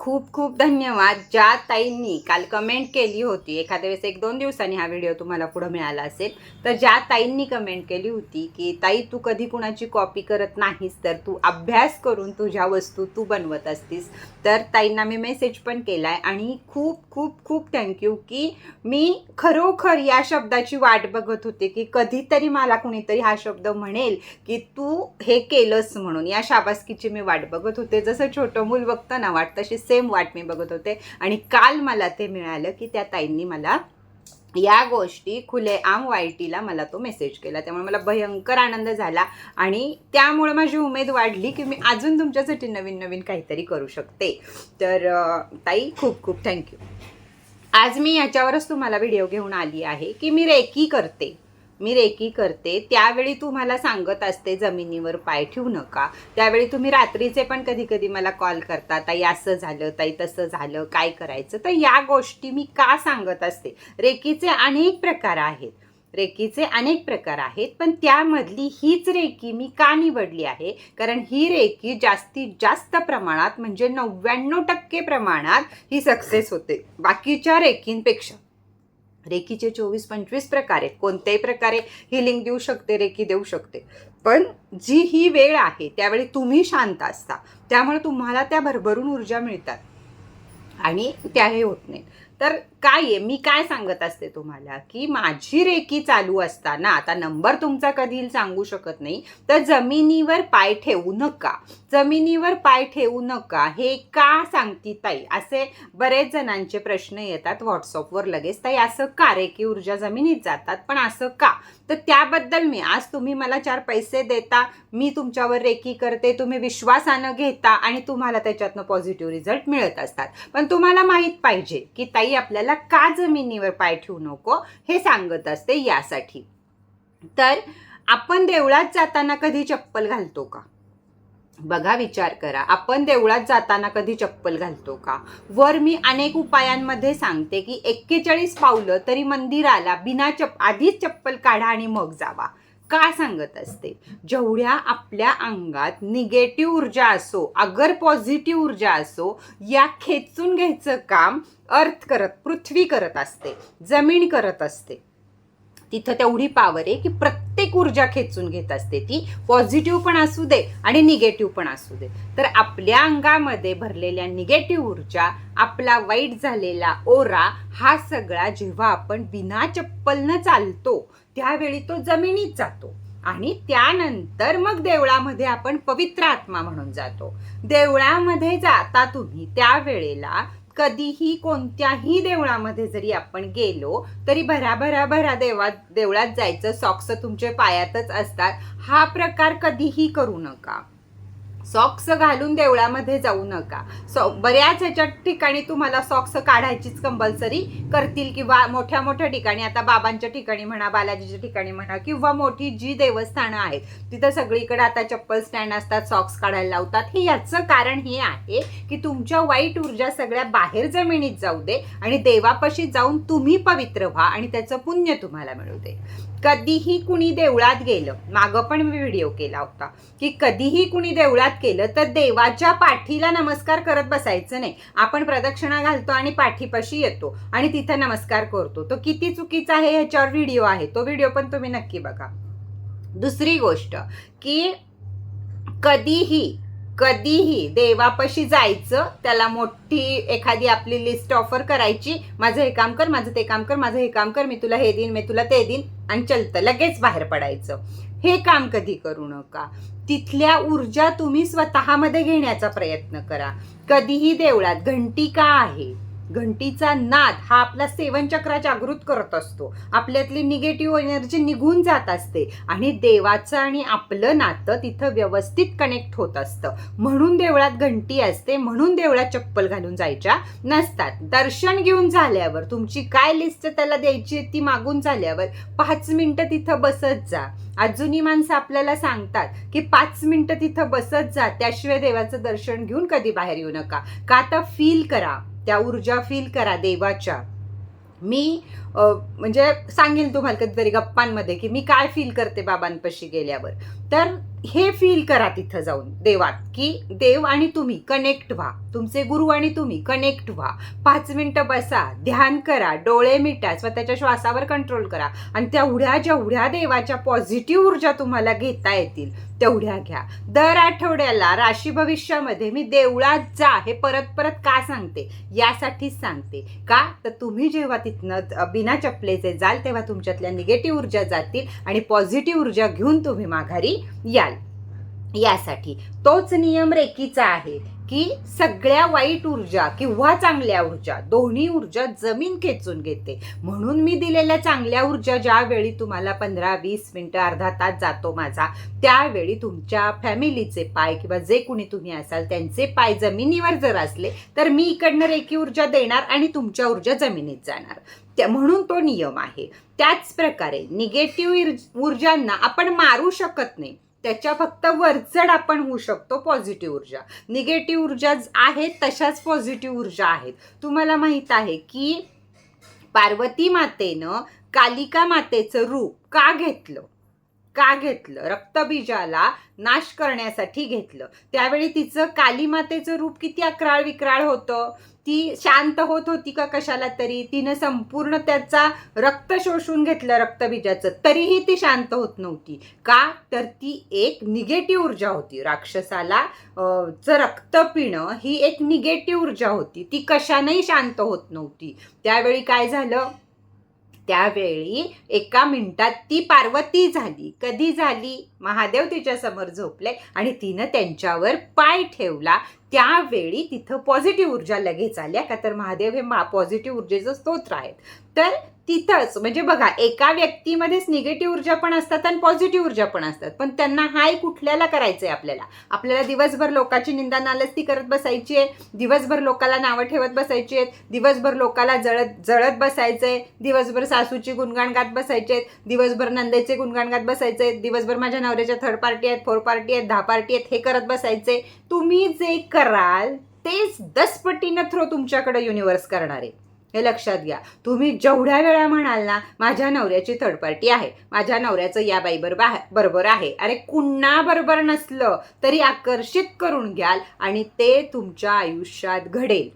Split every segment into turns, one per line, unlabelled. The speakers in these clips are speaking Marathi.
खूप खूप धन्यवाद ज्या ताईंनी काल कमेंट केली होती. एखाद्या वेळेस एक दोन दिवसांनी हा व्हिडिओ तुम्हाला पुढं मिळाला असेल तर ज्या ताईंनी कमेंट केली होती की ताई तू कधी कुणाची कॉपी करत नाहीस तर तू अभ्यास करून तुझ्या वस्तू तू बनवत असतीस. तर ताईंना मी मेसेज पण केला आहे आणि खूप खूप खूप थँक्यू की मी खरोखर या शब्दाची वाट बघत होते की कधीतरी मला कुणीतरी हा शब्द म्हणेल की तू हे केलंस म्हणून. या शाबासकीची मी वाट बघत होते. जसं छोटं मूल बघतं ना वाट तशीच सेम वाट मी बघत होते. आणि काल मला ते मिळालं की त्या ताईंनी मला या गोष्टी खुलेआम वाईटीला मला तो मेसेज केला. त्यामुळे मला भयंकर आनंद झाला आणि त्यामुळे माझी उमेद वाढली की मी अजून तुमच्यासाठी नवीन नवीन काहीतरी करू शकते. तर ताई खूप खूप थँक्यू. आज मी याच्यावरच तुम्हाला व्हिडिओ घेऊन आली आहे की मी रेकी करते. मी रेकी करते त्यावेळी तुम्हाला सांगत असते जमिनीवर पाय ठेवू नका. त्यावेळी तुम्ही रात्रीचे पण कधी कधी मला कॉल करता ताई असं झालं ताई तसं झालं काय करायचं? तर या गोष्टी मी का सांगत असते? रेकीचे अनेक प्रकार आहेत. रेकीचे अनेक प्रकार आहेत पण त्यामधली हीच रेकी मी का निवडली आहे? कारण ही रेकी जास्तीत जास्त प्रमाणात म्हणजे नव्याण्णव टक्के प्रमाणात ही सक्सेस होते. बाकीच्या रेकींपेक्षा. रेकीचे चोवीस पंचवीस प्रकार आहेत कोणत्याही प्रकारे हिलिंग देऊ शकते रेकी देऊ शकते. पण जी ही वेळ आहे त्यावेळी तुम्ही शांत असता. त्यामुळे तुम्हाला त्या भरभरून ऊर्जा मिळतात. आणि त्याही होत नाही तर काय आहे? मी काय सांगत असते तुम्हाला की माझी रेकी चालू असताना आता नंबर तुमचा कधी सांगू शकत नाही तर जमिनीवर पाय ठेवू नका. जमिनीवर पाय ठेवू नका. हे का सांगती ताई? असे बरेच जणांचे प्रश्न येतात व्हॉट्सअपवर लगेच. ताई असं का रेकी ऊर्जा जमिनीत जातात? पण असं का? तर त्याबद्दल मी आज तुम्ही मला चार पैसे देता मी तुमच्यावर रेकी करते तुम्ही विश्वासानं घेता आणि तुम्हाला त्याच्यातनं पॉझिटिव्ह रिझल्ट मिळत असतात. पण तुम्हाला माहीत पाहिजे की ताई आपल्याला का जमिनीवर पाय ठेवू नको हे सांगत असते यासाठी. तर आपण देवळात जाताना कधी चप्पल घालतो का? बघा विचार करा. आपण देवळात जाताना कधी चप्पल घालतो का? वर मी अनेक उपायांमध्ये सांगते की एक्केचाळीस पावलं तरी मंदिराला बिना चप आधीच चप्पल काढा आणि मग जावा. का सांगत असते? जेवढ्या आपल्या अंगात निगेटिव्ह ऊर्जा असो अगर पॉझिटिव्ह ऊर्जा असो या खेचून घ्यायचं काम अर्थ करत पृथ्वी करत असते जमीन करत असते. तिथं तेवढी पावर आहे की प्रत्येक ऊर्जा खेचून घेत असते ती. पॉझिटिव्ह पण असू दे आणि निगेटिव्ह पण असू दे. तर आपल्या अंगामध्ये भरलेल्या निगेटिव्ह ऊर्जा आपला वाईट झालेला ओरा हा सगळा जेव्हा आपण बिना चप्पलनं चालतो त्यावेळी तो जमिनीत जातो आणि त्यानंतर मग देवळामध्ये आपण पवित्र आत्मा म्हणून जातो. देवळामध्ये जाता तुम्ही त्यावेळेला कधीही कोणत्याही देवळामध्ये जरी आपण गेलो तरी भराभरा भरा भरा देवात देवळात जायचं सॉक्स तुमच्या पायातच असतात. हा प्रकार कधीही करू नका. सॉक्स घालून देवळामध्ये जाऊ नका. सॉ बऱ्याच ह्याच्या ठिकाणी तुम्हाला सॉक्स काढायचीच कंपल्सरी करतील किंवा मोठ्या मोठ्या ठिकाणी आता बाबांच्या ठिकाणी म्हणा बालाजीच्या ठिकाणी म्हणा किंवा मोठी जी देवस्थानं आहेत तिथं सगळीकडे आता चप्पल स्टँड असतात सॉक्स काढायला लावतात. हे याचं कारण हे आहे की तुमच्या वाईट ऊर्जा सगळ्या बाहेर जमिनीत जाऊ दे आणि देवापाशी जाऊन तुम्ही पवित्र व्हा आणि त्याचं पुण्य तुम्हाला मिळू दे. कधीही कुणी देवळात गेलं मागं पण मी व्हिडिओ केला होता की कधीही कुणी देवळात केलं तर देवाच्या पाठीला नमस्कार करत बसायचं नाही. आपण प्रदक्षिणा घालतो आणि पाठीपाशी येतो आणि तिथं नमस्कार करतो. तो किती चुकीचा आहे ह्याच्यावर व्हिडिओ आहे. तो व्हिडिओ पण तुम्ही नक्की बघा. दुसरी गोष्ट की कधीही कधीही देवापाशी जायचं त्याला मोठी एखादी आपली लिस्ट ऑफर करायची. माझं हे काम कर माझं ते काम कर माझं हे काम कर मी तुला हे देईन मी तुला ते देईन आणि चलतं लगेच बाहेर पडायचं. हे काम कधी करू नका. तिथल्या ऊर्जा तुम्ही स्वतःमध्ये घेण्याचा प्रयत्न करा. कधीही देवळात घंटी का आहे? घंटीचा नाद हा आपला सेवन चक्र जागृत करत असतो. आपल्यातली निगेटिव्ह एनर्जी निघून जात असते. आणि देवाचं आणि आपलं नातं तिथं व्यवस्थित कनेक्ट होत असतं. म्हणून देवळात घंटी असते म्हणून देवळात चप्पल घालून जायच्या नसतात. दर्शन घेऊन झाल्यावर तुमची काय लिस्ट त्याला द्यायची आहे ती मागून झाल्यावर पाच मिनटं तिथं बसत जा. अजूनही माणसं आपल्याला सांगतात की पाच मिनटं तिथं बसत जा. त्याशिवाय देवाचं दर्शन घेऊन कधी बाहेर येऊ नका. का तर फील करा. त्या ऊर्जा फील करा देवाच्या. मी म्हणजे सांगेल तुम्हाला कधीतरी गप्पांमध्ये की मी काय फील करते बाबांपाशी गेल्यावर. तर हे फील करा तिथं जाऊन देवात की देव आणि तुम्ही कनेक्ट व्हा. तुमचे गुरु आणि तुम्ही कनेक्ट व्हा. पाच मिनिटं बसा ध्यान करा डोळे मिटा स्वतःच्या श्वासावर कंट्रोल करा. आणि तेवढ्या जेवढ्या देवाच्या पॉझिटिव्ह ऊर्जा तुम्हाला घेता येतील तेवढ्या घ्या. दर आठवड्याला राशी भविष्यामध्ये मी देवळात जा हे परत परत का सांगते? यासाठीच सांगते. का? तर तुम्ही जेव्हा तिथनं बिना चपलेचे जाल तेव्हा तुमच्यातल्या निगेटिव्ह ऊर्जा जातील आणि पॉझिटिव्ह ऊर्जा घेऊन तुम्ही माघारी याल. यासाठी तोच नियम रेकीचा आहे. की सगळ्या वाईट ऊर्जा किंवा चांगल्या ऊर्जा दोन्ही ऊर्जा जमीन खेचून घेते. म्हणून मी दिलेल्या चांगल्या ऊर्जा ज्यावेळी तुम्हाला पंधरा वीस मिनटं अर्धा तास जातो माझा त्यावेळी तुमच्या फॅमिलीचे पाय किंवा जे कुणी तुम्ही असाल त्यांचे पाय जमिनीवर जर असले तर मी इकडनं रेखी ऊर्जा देणार आणि तुमच्या ऊर्जा जमिनीत जाणार. त्या म्हणून तो नियम आहे. त्याच प्रकारे निगेटिव्ह ऊर्जांना आपण मारू शकत नाही. त्याच्या फक्त वरचढ आपण होऊ शकतो पॉझिटिव्ह ऊर्जा. निगेटिव्ह ऊर्जा आहेत तशाच पॉझिटिव्ह ऊर्जा आहेत. तुम्हाला माहीत आहे की पार्वती मातेनं कालिका मातेचं रूप का घेतलं? का घेतलं? रक्तबीजाला नाश करण्यासाठी घेतलं. त्यावेळी तिचं काली मातेचं रूप किती अक्राळ विक्राळ होतं? ती शांत होत होती का कशाला तरी? तिनं संपूर्ण त्याचा रक्त शोषून घेतलं रक्तबीजाचं. तरीही ती शांत होत नव्हती. का? तर ती एक निगेटिव्ह ऊर्जा होती. राक्षसाला च चं रक्त पिणं ही एक निगेटिव्ह ऊर्जा होती. ती कशानेही शांत होत नव्हती. त्यावेळी काय झालं? त्यावेळी एका मिनिटात ती पार्वती झाली. कधी झाली? महादेव तिच्या समोर झोपले आणि तिनं त्यांच्यावर पाय ठेवला. त्यावेळी तिथं पॉझिटिव्ह ऊर्जा लगेच आल्या का तर महादेव हे मा पॉझिटिव्ह ऊर्जेचं स्तोत्र आहेत. तर तिथंच म्हणजे बघा एका व्यक्तीमध्येच निगेटिव्ह ऊर्जा पण असतात आणि पॉझिटिव्ह ऊर्जा पण असतात. पण त्यांना हाय कुठल्याला करायचं आहे आपल्याला? आपल्याला दिवसभर लोकांची निंदा नालस्ती करत बसायची आहे. दिवसभर लोकाला नावं ठेवत बसायची आहेत. दिवसभर लोकाला जळत जळत बसायचं आहे दिवसभर सासूची गुणगाण गात बसायचे आहेत दिवसभर नंदेचे गुणगाण गात बसायचे आहेत दिवसभर माझ्या नवऱ्याच्या थर्ड पार्टी आहेत फोर पार्टी आहेत दहा पार्टी आहेत हे करत बसायचे. तुम्ही जे कराल तेच दस पटीनं थ्रो तुमच्याकडे युनिवर्स करणार आहे. हे लक्षात घ्या. तुम्ही जेवढ्या वेळा म्हणाल ना माझ्या नवऱ्याची थर्ड पार्टी आहे. माझ्या नवऱ्याचं या बाईबर बा बरोबर आहे. अरे कुणा बरोबर नसलं तरी आकर्षित करून घ्याल आणि ते तुमच्या आयुष्यात घडेल.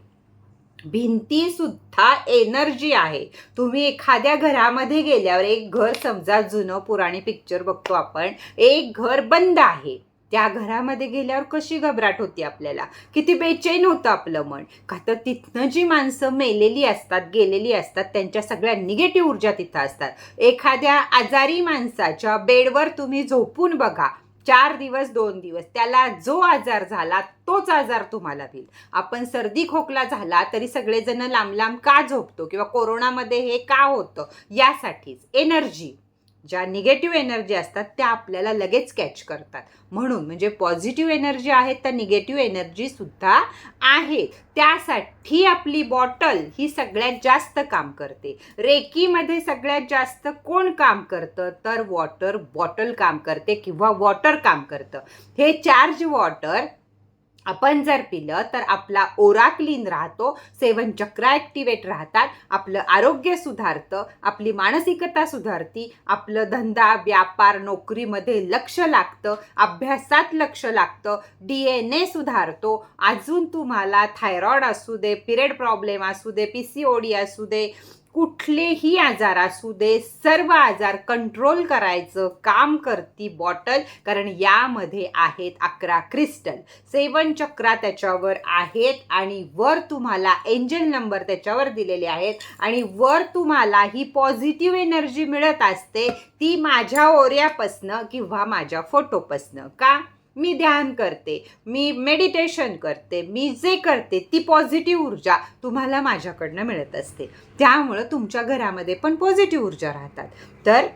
भिंती सुद्धा एनर्जी आहे. तुम्ही एखाद्या घरामध्ये गेल्यावर एक घर समजा जुनं पुराणी पिक्चर बघतो आपण एक घर बंद आहे. त्या घरामध्ये गेल्यावर कशी घबराट होती आपल्याला? किती बेचैन होतं आपलं मन. का तर तिथनं जी माणसं मेलेली असतात गेलेली असतात त्यांच्या सगळ्या निगेटिव्ह ऊर्जा तिथं असतात. एखाद्या आजारी माणसाच्या बेडवर तुम्ही झोपून बघा. चार दिवस दोन दिवस. त्याला जो आजार झाला तोच आजार तुम्हाला देईल. आपण सर्दी खोकला झाला तरी सगळेजण लांब लांब का झोपतो? किंवा कोरोनामध्ये हे का होतं? यासाठीच. एनर्जी ज्या निगेटिव्ह एनर्जी असतात त्या आपल्याला लगेच कॅच करतात. म्हणून म्हणजे पॉझिटिव्ह एनर्जी आहेत तर निगेटिव्ह एनर्जी सुद्धा आहे त्यासाठी आपली बॉटल ही सगळ्यात जास्त काम करते. रेकीमध्ये सगळ्यात जास्त कोण काम करतं? तर वॉटर बॉटल काम करते किंवा वॉटर काम करतं. हे चार्ज वॉटर आपण जर पिलं तर आपला ओरा क्लीन राहतो सेवन चक्र ॲक्टिवेट राहतात आपलं आरोग्य सुधारतं आपली मानसिकता सुधारती आपलं धंदा व्यापार नोकरीमध्ये लक्ष लागतं अभ्यासात लक्ष लागतं डी एन ए सुधारतो. अजून तुम्हाला थायरॉइड असू दे पिरियड प्रॉब्लेम असू दे पी सी ओ डी असू दे कुठलेही आजार असू दे सर्व आजार कंट्रोल करायचं काम करती बॉटल कारण यामध्ये आहेत अकरा क्रिस्टल सेवन चक्रा त्याच्यावर आहेत आणि वर तुम्हाला एंजल नंबर त्याच्यावर दिलेले आहेत आणि वर तुम्हाला ही पॉझिटिव्ह एनर्जी मिळत असते ती माझ्या ओऱ्यापासनं किंवा माझ्या फोटोपासनं का? मी ध्यान करते मी मेडिटेशन करते मी जे करते ती पॉझिटिव्ह ऊर्जा तुम्हाला माझ्याकडनं मिळत असते. त्यामुळं तुमच्या घरामध्ये पण पॉझिटिव्ह ऊर्जा राहतात. तर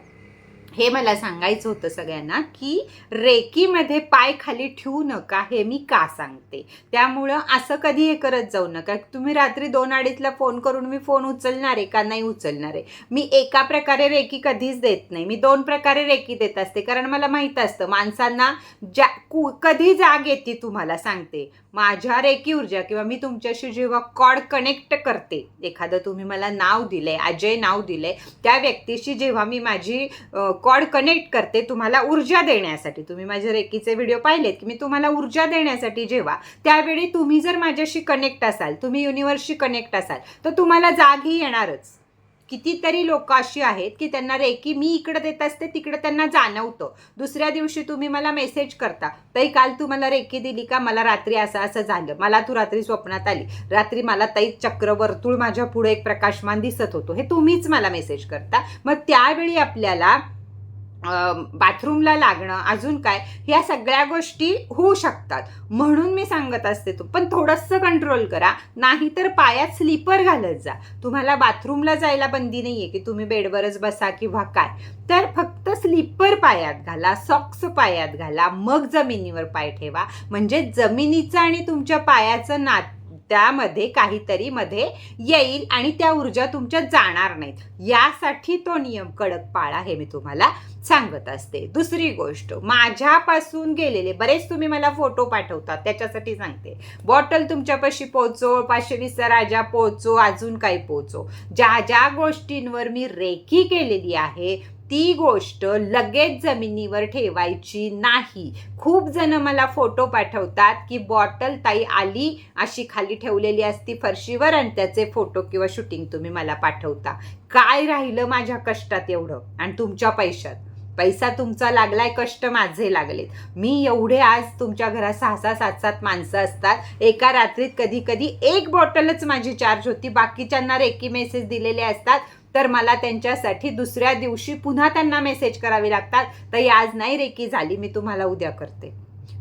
हे मला सांगायचं होतं सगळ्यांना की रेकीमध्ये पाय खाली ठेवू नका हे मी का सांगते? त्यामुळं असं कधी हे करत जाऊ नका. तुम्ही रात्री दोन अडीचला फोन करून मी फोन उचलणार आहे का नाही उचलणार आहे? मी एका प्रकारे रेकी कधीच देत नाही. मी दोन प्रकारे रेकी देत असते. कारण मला माहीत असतं माणसांना ज्या कु कधी जाग येते तुम्हाला सांगते. माझ्या रेकी ऊर्जा किंवा मी तुमच्याशी जेव्हा कॉड कनेक्ट करते एखादं तुम्ही मला नाव दिले अजय नाव दिले त्या व्यक्तीशी जेव्हा मी माझी कॉड कनेक्ट करते तुम्हाला ऊर्जा देण्यासाठी तुम्ही माझे रेकीचे व्हिडिओ पाहिलेत की मी तुम्हाला ऊर्जा देण्यासाठी जेव्हा त्यावेळी तुम्ही जर माझ्याशी कनेक्ट असाल तुम्ही युनिवर्सशी कनेक्ट असाल तर तुम्हाला जागी येणारच. कितीतरी लोक अशी आहेत की त्यांना रेकी मी इकडं देत असते तिकडं त्यांना जाणवतं. दुसऱ्या दिवशी तुम्ही मला मेसेज करता ताई काल तू मला रेकी दिली का? मला रात्री असं असं झालं. मला तू रात्री स्वप्नात आली. रात्री मला ताई चक्र वर्तुळ माझ्या पुढे एक प्रकाशमान दिसत होतो. हे तुम्हीच मला मेसेज करता. मग त्यावेळी आपल्याला बाथरूमला लागणं अजून काय ह्या सगळ्या गोष्टी होऊ शकतात. म्हणून मी सांगत असते तू पण थोडंसं कंट्रोल करा. नाहीतर पायात स्लीपर घालत जा. तुम्हाला बाथरूमला जायला बंदी नाही आहे की तुम्ही बेडवरच बसा किंवा काय. तर फक्त स्लीपर पायात घाला सॉक्स पायात घाला मग जमिनीवर पाय ठेवा. म्हणजे जमिनीचं आणि तुमच्या पायाचं नात त्यामध्ये काहीतरी मध्ये येईल आणि त्या ऊर्जा तुमच्या जाणार नाहीत. यासाठी तो नियम कडक पाळा हे मी तुम्हाला सांगत असते. दुसरी गोष्ट माझ्यापासून गेलेले बरेच तुम्ही मला फोटो पाठवतात त्याच्यासाठी सांगते. बॉटल तुमच्यापाशी पोचो पाचशे वीसचा राजा पोचो अजून काही पोचो ज्या ज्या गोष्टींवर मी रेकी केलेली आहे ती गोष्ट लगेच जमिनीवर ठेवायची नाही. खूप जण मला फोटो पाठवतात की बॉटल ताई आली अशी खाली ठेवलेली असती फरशीवर आणि त्याचे फोटो किंवा शूटिंग तुम्ही मला पाठवता. काय राहिलं माझ्या कष्टात एवढं? आणि तुमच्या पैशात? पैसा तुमचा लागलाय कष्ट माझे लागलेत. मी एवढे आज तुमच्या घरात सहा सहा सात सात माणसं असतात. एका रात्रीत कधी कधी एक बॉटलच माझी चार्ज होती. बाकीच्यांना रेकी मेसेज दिलेले असतात. तर मला त्यांच्यासाठी दुसऱ्या दिवशी पुन्हा त्यांना मेसेज करावे लागतात. तर आज नाही रेकी झाली मी तुम्हाला उद्या करते.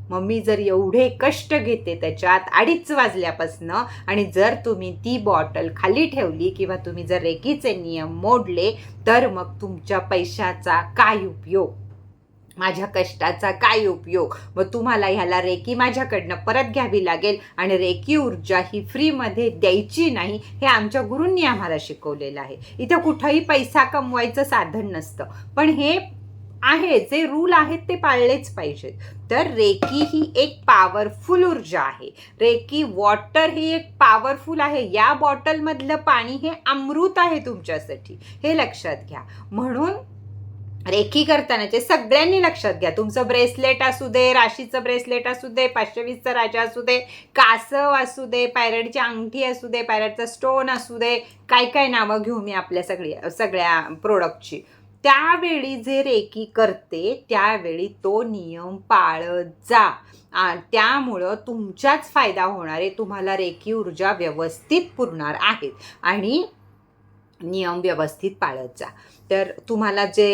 मग मी जर एवढे कष्ट घेते त्याच्यात अडीच वाजल्यापासनं आणि जर तुम्ही ती बॉटल खाली ठेवली किंवा तुम्ही जर रेकीचे नियम मोडले तर मग तुमच्या पैशाचा काय उपयोग? माझ्या कष्टाचा काय उपयोग? मग तुम्हाला ह्याला रेकी माझ्याकडनं परत घ्यावी लागेल आणि रेकी ऊर्जा ही फ्रीमध्ये द्यायची नाही हे आमच्या गुरूंनी आम्हाला शिकवलेलं आहे. इथं कुठंही पैसा कमवायचं साधन नसतं. पण हे आहे जे रूल आहेत ते पाळलेच पाहिजेत. तर रेकी ही एक पॉवरफुल ऊर्जा आहे. रेकी वॉटर ही एक पॉवरफुल आहे. या बॉटलमधलं पाणी हे अमृत आहे तुमच्यासाठी. हे लक्षात घ्या. म्हणून रेखी करतानाचे सगळ्यांनी लक्षात घ्या. तुमचं ब्रेसलेट असू दे राशीचं ब्रेसलेट असू दे पाचशेवीसचं राजा असू दे कासव असू दे पायरटची अंगठी असू दे पायरटचा स्टोन असू दे काय काय नावं घेऊ मी आपल्या सगळी सगळ्या प्रोडक्टची त्यावेळी जे रेकी करते त्यावेळी तो नियम पाळत जा. त्यामुळं तुमचाच फायदा होणार आहे तुम्हाला रेकी ऊर्जा व्यवस्थित पुरणार आहेत. आणि नियम व्यवस्थित पाळत जा. तर तुम्हाला जे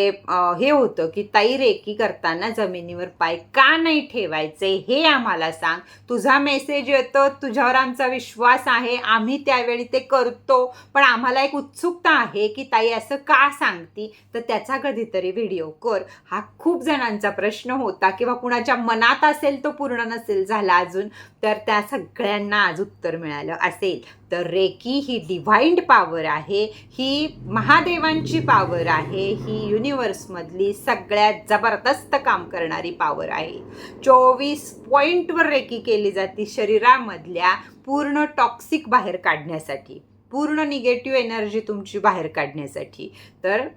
हे होतं की ताई रेकी करताना जमिनीवर पाय का नाही ठेवायचे हे आम्हाला सांग. तुझा मेसेज येतो तुझ्यावर आमचा विश्वास आहे आम्ही त्यावेळी ते करतो. पण आम्हाला एक उत्सुकता आहे की ताई असं का सांगती? तर त्याचा कधीतरी व्हिडिओ कर. हा खूप जणांचा प्रश्न होता किंवा कुणाच्या मनात असेल तो पूर्ण नसेल झाला अजून तर त्या सगळ्यांना आज उत्तर मिळालं असेल. तर रेकी ही डिव्हाइंड पॉवर आहे. ही महादेवांची पॉवर आहे. ही युनिवर्समधली सगळ्यात जबरदस्त काम करणारी पॉवर आहे. चोवीस पॉईंटवर रेकी केली जाते शरीरामधल्या पूर्ण टॉक्सिक बाहेर काढण्यासाठी. पूर्ण निगेटिव्ह एनर्जी तुमची बाहेर काढण्यासाठी. तर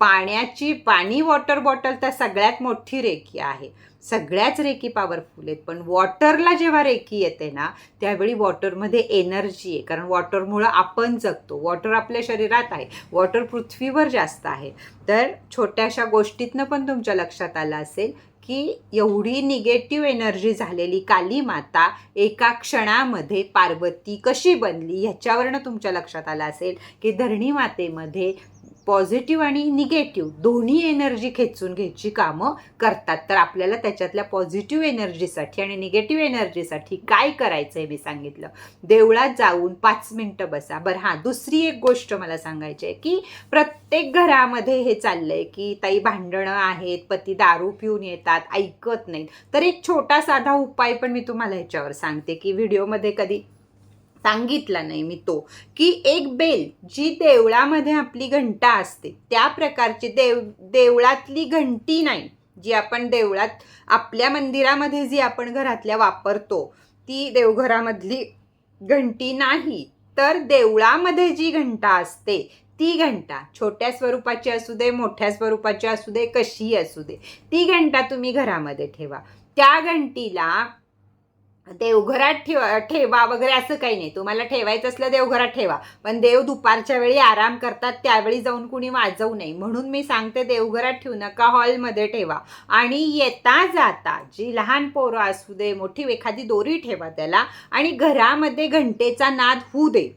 पाण्याची पाणी वॉटर बॉटल तर सगळ्यात मोठी रेकी आहे. सगळ्याच रेकी पॉवरफुल आहेत. पण वॉटरला जेव्हा रेकी येते ना त्यावेळी वॉटरमध्ये एनर्जी आहे. कारण वॉटरमुळं आपण जगतो. वॉटर आपल्या शरीरात आहे. वॉटर पृथ्वीवर जास्त आहे. तर छोट्याशा गोष्टीतनं पण तुमच्या लक्षात आलं असेल की एवढी निगेटिव्ह एनर्जी झालेली काली माता एका क्षणामध्ये पार्वती कशी बनली ह्याच्यावरनं तुमच्या लक्षात आलं असेल की धरणी मातेमध्ये पॉझिटिव्ह आणि निगेटिव्ह दोन्ही एनर्जी खेचून घ्यायची कामं करतात. तर आपल्याला त्याच्यातल्या पॉझिटिव्ह एनर्जीसाठी आणि निगेटिव्ह एनर्जीसाठी काय करायचं आहे मी सांगितलं. देवळात जाऊन पाच मिनटं बसा. बरं हां दुसरी एक गोष्ट मला सांगायची आहे की प्रत्येक घरामध्ये हे चाललंय की ताई भांडणं आहेत पती दारू पिऊन येतात ऐकत नाहीत. तर एक छोटा साधा उपाय पण मी तुम्हाला ह्याच्यावर सांगते की व्हिडिओमध्ये कधी सांगितला नाही मी तो की एक बेल जी देवळामध्ये आपली घंटा असते त्या प्रकारची देव देवळातली घंटी नाही जी आपण देवळात आपल्या मंदिरामध्ये जी आपण घरातल्या वापरतो ती देवघरामधली घंटी नाही. तर देवळामध्ये जी घंटा असते ती घंटा छोट्या स्वरूपाची असू दे मोठ्या स्वरूपाची असू दे कशी असू दे ती घंटा तुम्ही घरामध्ये ठेवा. त्या घंटीला देवघरात ठेवा ठेवा वगैरे असं काही नाही. तुम्हाला ठेवायचं असलं देवघरात ठेवा. पण देव दुपारच्या वेळी आराम करतात त्यावेळी जाऊन कुणी वाजवू नये. म्हणून मी सांगते देवघरात ठेवू नका हॉलमध्ये ठेवा. आणि येता जाता जी लहान पोरं असू दे मोठी एखादी दोरी ठेवा त्याला आणि घरामध्ये घंटेचा नाद होऊ दे.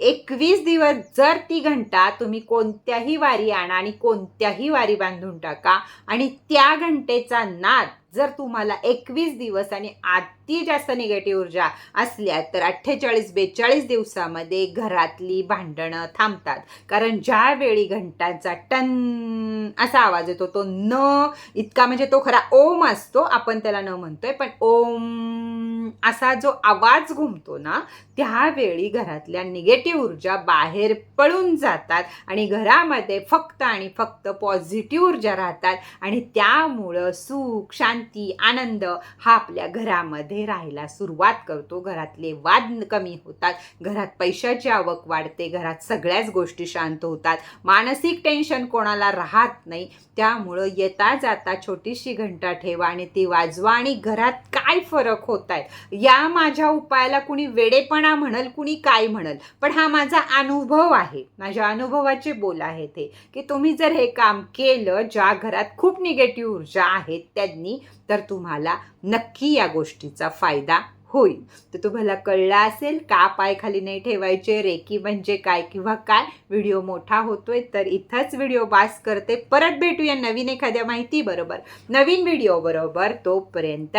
एकवीस दिवस जर ती घंटा तुम्ही कोणत्याही वारी आणा आणि कोणत्याही वारी बांधून टाका आणि त्या घंटेचा नाद जर तुम्हाला एकवीस दिवस आणि आत ती जास्त निगेटिव्ह ऊर्जा असल्या तर अठ्ठेचाळीस बेचाळीस दिवसामध्ये घरातली भांडणं थांबतात. कारण ज्यावेळी घंटांचा टन असा आवाज येतो तो न इतका म्हणजे तो खरा ओम असतो आपण त्याला न म्हणतोय पण ओम असा जो आवाज घुमतो ना त्यावेळी घरातल्या निगेटिव्ह ऊर्जा बाहेर पळून जातात आणि घरामध्ये फक्त आणि फक्त पॉझिटिव्ह ऊर्जा राहतात आणि त्यामुळं सुख शांती आनंद हा आपल्या घरामध्ये राहायला सुरुवात करतो. घरातले वाद कमी होतात. घरात पैशाची आवक वाढते. घरात सगळ्याच गोष्टी शांत होतात. मानसिक टेन्शन कोणाला राहत नाही. त्यामुळं येता जाता छोटीशी घंटा ठेवा आणि ती वाजवा आणि घरात काय फरक होत आहेत? या माझ्या उपायाला कुणी वेडेपणा म्हणल कुणी काय म्हणल? पण हा माझा अनुभव आहे. माझ्या अनुभवाचे बोल आहे ते. की तुम्ही जर हे काम केलं ज्या घरात खूप निगेटिव्ह ऊर्जा आहेत त्यांनी तर तुम्हाला नक्की या गोष्टीचा फायदा होईल. तर तुम्हाला कळलं असेल का पाय खाली नाही ठेवायचे रेकी म्हणजे काय किंवा काय? व्हिडिओ मोठा होतोय तर इथंच व्हिडिओ बास करते. परत भेटूया नवीन एखाद्या माहिती बरोबर नवीन व्हिडिओ बरोबर तोपर्यंत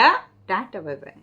टाटा बाय बाय.